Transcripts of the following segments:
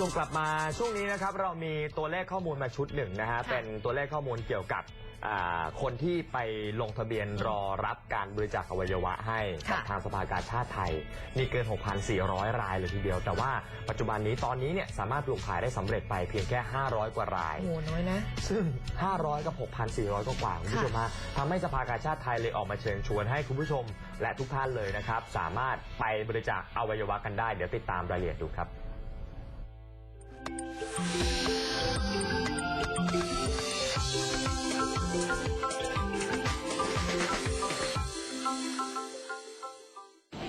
ชมกลับมาช่วงนี้นะครับเรามีตัวเลขข้อมูลมาชุดหนึ่งนะฮะค่ะเป็นตัวเลขข้อมูลเกี่ยวกับอ่าคนที่ไปลงทะเบียนรอรับการบริจาคอวัยวะให้กับค่ะทางสภากาชาติไทยมีเกิน 6,400 รายเลยทีเดียว แต่ว่าปัจจุบันนี้ตอนนี้เนี่ยสามารถปลูกถ่ายได้สำเร็จไปเพียงแค่ 500 กว่ารายโอ้โหน้อยนะ ซึ่ง 500 กับ 6,400 ก็กว่าคุณผู้ชมฮะทำให้สภากาชาติไทยเลยออกมาเชิญชวนให้คุณผู้ชมและทุกท่านเลยนะครับ สามารถไปบริจาคอวัยวะกันได้ เดี๋ยวติดตามรายละเอียดดูครับ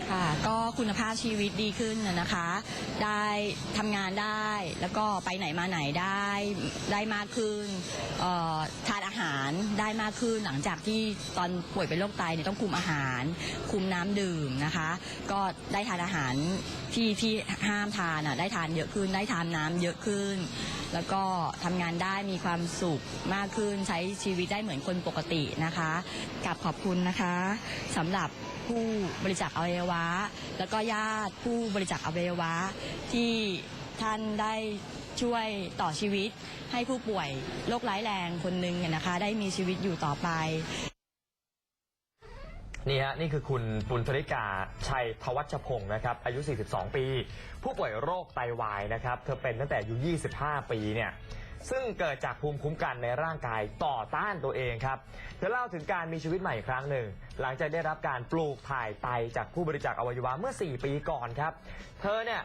ค่ะก็คุณภาพชีวิตดีขึ้นนะนะคะ ได้ทำงานได้แล้วก็ไปไหนมาไหนได้ได้มากขึ้นเอ่อทาน อาหารได้มากขึ้นหลังจากที่ตอนป่วยเป็นโรคไตเนี่ยต้องคุมอาหาร คุมน้ำดื่มนะคะ ก็ได้ทานอาหารที่ที่ห้ามทานอะได้ทานเยอะขึ้นได้ทานน้ำเยอะขึ้น แล้วก็ทำงานได้มีความสุขมากขึ้นใช้ชีวิตได้เหมือนคนปกตินะคะกับขอบคุณนะคะสำหรับผู้บริจาคอวัยวะ แล้วก็ญาติผู้บริจาคอวัยวะที่ท่านได้ ช่วยต่อชีวิตให้ผู้ป่วยโรคร้ายแรงคนหนึ่งเนี่ยนะคะ ได้มีชีวิตอยู่ต่อไป นี่ฮะนี่คือคุณปุณธริกาชัยทวัชพงศ์นะครับอายุ 42 ปี ผู้ป่วยโรคไตวายนะครับเธอเป็นตั้งแต่อายุ 25 ปีเนี่ยซึ่งเกิดจากภูมิคุ้มกันในร่างกายต่อต้านตัวเองครับ เธอเล่าถึงการมีชีวิตใหม่อีกครั้งหนึ่ง หลังจากได้รับการปลูกถ่ายไตจากผู้บริจาคอวัยวะเมื่อ 4 ปีก่อนครับ เธอเนี่ย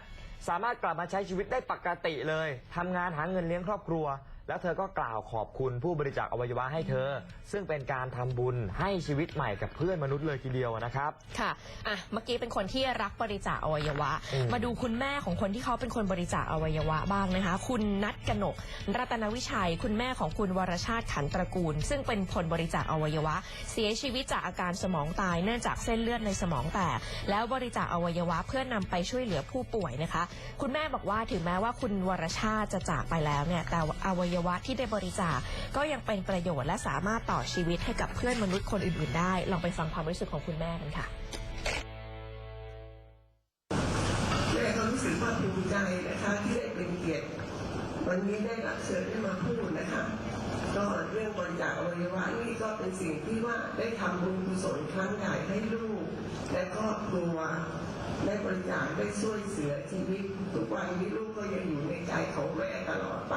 สามารถกลับมาใช้ชีวิตได้ปกติเลยทำงานหาเงินเลี้ยงครอบครัว แล้วเธอก็กล่าวขอบคุณผู้บริจาคอวัยวะให้เธอ ซึ่งเป็นการทำบุญให้ชีวิตใหม่กับเพื่อนมนุษย์เลยทีเดียวนะครับ ค่ะ อะ เมื่อกี้เป็นคนที่รักบริจาคอวัยวะ อืม มาดูคุณแม่ของคนที่เขาเป็นคนบริจาคอวัยวะบ้างนะคะ คุณนัทกนก รัตนวิชัย คุณแม่ของคุณวรชาติขันตระกูล ซึ่งเป็นคนบริจาคอวัยวะ เสียชีวิตจากอาการสมองตายเนื่องจากเส้นเลือดในสมองแตก แล้วบริจาคอวัยวะเพื่อนำไปช่วยเหลือผู้ป่วยนะคะ คุณแม่บอกว่าถึงแม้ว่าคุณวรชาติจะจากไปแล้วเนี่ย แต่อวัยวะที่ได้บริจาคก็ยังเป็นประโยชน์และสามารถต่อชีวิตให้กับเพื่อนมนุษย์คนอื่นๆได้ ลองไปฟังความรู้สึกของคุณแม่กันค่ะแม่ก็รู้สึกว่าภูมิใจนะคะที่ได้เป็นเกียรติวันนี้ได้รับเชิญได้มาพูดนะคะก็เรื่องบริจาคอวัยวะนี่ก็เป็นสิ่งที่ว่าได้ทำบุญกุศลครั้งใหญ่ให้ลูก และครอบครัวได้บริจาคได้ช่วยเสือชีวิต ทุกวันนี้ลูกก็ยังอยู่ในใจของแม่ตลอดไป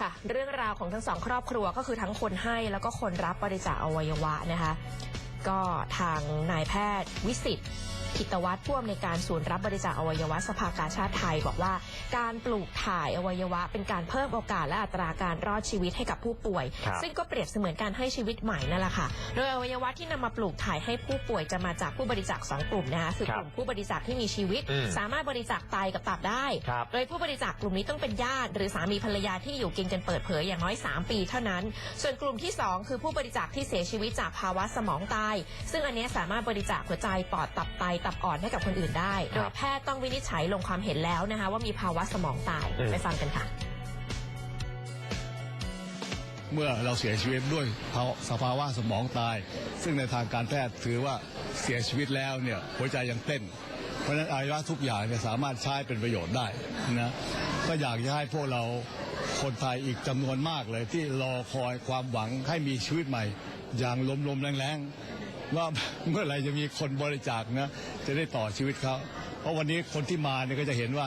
ค่ะ เรื่องราวของทั้งสองครอบครัวก็คือทั้งคนให้แล้วก็คนรับบริจาคอวัยวะนะคะ ก็ทางนายแพทย์วิสิตกิตวัฒน์ผู้อำนวยการศูนย์รับบริจาคอวัยวะสภากาชาติไทย บอกว่าการปลูกถ่ายอวัยวะ เป็นการเพิ่มโอกาสและอัตราการรอดชีวิตให้กับผู้ป่วยครับซึ่งก็เปรียบเสมือนการให้ชีวิตใหม่นั่นแหละค่ะ โดยอวัยวะที่นำมาปลูกถ่ายให้ผู้ป่วยจะมาจากผู้บริจาคสองกลุ่มนะคะคือกลุ่มผู้บริจาคที่มีชีวิตอืมสามารถบริจาคไตกับตับได้ครับโดยผู้บริจาคกลุ่มนี้ต้องเป็นญาติ หรือสามีภรรยาที่อยู่กินกันเปิดเผยอย่างน้อย 3 ปีเท่านั้น ส่วนกลุ่มที่ 2 คือผู้บริจาคที่เสียชีวิตจากภาวะสมองตายซึ่งอันเนี้ยสามารถบริจาคหัวใจปอดตับไตตับอ่อนให้กับคนอื่นได้คโดรับยแพทย์ต้องวินิจฉัยลงความเห็นแล้วนะคะว่ามีภาวะสมองตายอืม ไปฟังกันค่ะ เมื่อเราเสียชีวิตด้วยภาวะสภาวะสมองตาย ซึ่งในทางการแพทย์ถือว่าเสียชีวิตแล้วเนี่ยหัวใจยังเต้น เพราะฉะนั้นอวัยวะทุกอย่างเนี่ยสามารถใช้เป็นประโยชน์ได้นะก็อยากจะให้พวกเราคนไทยอีกจำนวนมากเลยที่รอคอยความหวังให้มีชีวิตใหม่ อย่างลมๆแรงๆ ว่าเมื่อไหร่จะมีคนบริจาคนะจะได้ต่อชีวิตเขาเพราะวันนี้คนที่มาเนี่ยก็จะเห็นว่า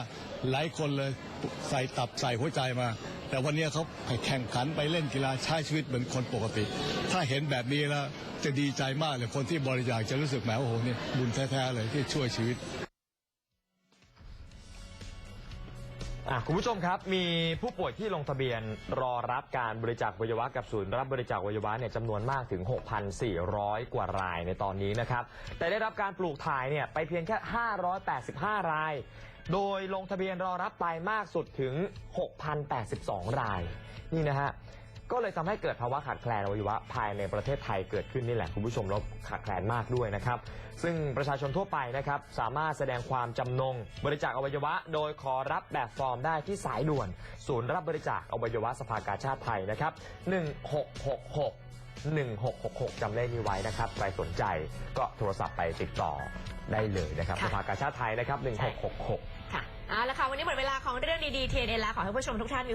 หลายคนเลยใส่ตับใส่หัวใจมา แต่วันนี้เขาไปแข่งขันไปเล่นกีฬาใช้ชีวิตเหมือนคนปกติ ถ้าเห็นแบบนี้แล้วจะดีใจมากเลยคนที่บริจาคจะรู้สึกแหมโอ้โหนี่บุญแท้ๆเลยที่ช่วยชีวิต อะคุณผู้ชมครับมีผู้ป่วยที่ลงทะเบียนรอรับการบริจาคอวัยวะกับศูนย์รับบริจาคอวัยวะเนี่ยจำนวนมากถึง 6,400 กว่ารายในตอนนี้นะครับ แต่ได้รับการปลูกถ่ายเนี่ยไปเพียงแค่ 585 ราย โดยลงทะเบียนรอรับไปมากสุดถึง 6,082 ราย นี่นะฮะ ก็เลยทำให้เกิดภาวะขาดแคลนอวัยวะภายในประเทศไทยเกิดขึ้นนี่แหละคุณผู้ชมแล้วขาดแคลนมากด้วยนะครับ ซึ่งประชาชนทั่วไปนะครับสามารถแสดงความจำนง บริจาคอวัยวะ โดยขอรับแบบฟอร์มได้ที่สายด่วน ศูนย์รับบริจาคอวัยวะสภากาชาติไทยนะครับ 1666 1666จำเลขนี้ไว้นะครับใครสนใจก็โทรศัพท์ไปติดต่อได้เลยนะครับค่ะสภากาชาติไทยนะครับ 1666ค่ะเอาละค่ะ วันนี้หมดเวลาของเรื่องดีๆ TNN แล้วขอให้ผู้ชมทุกท่านมี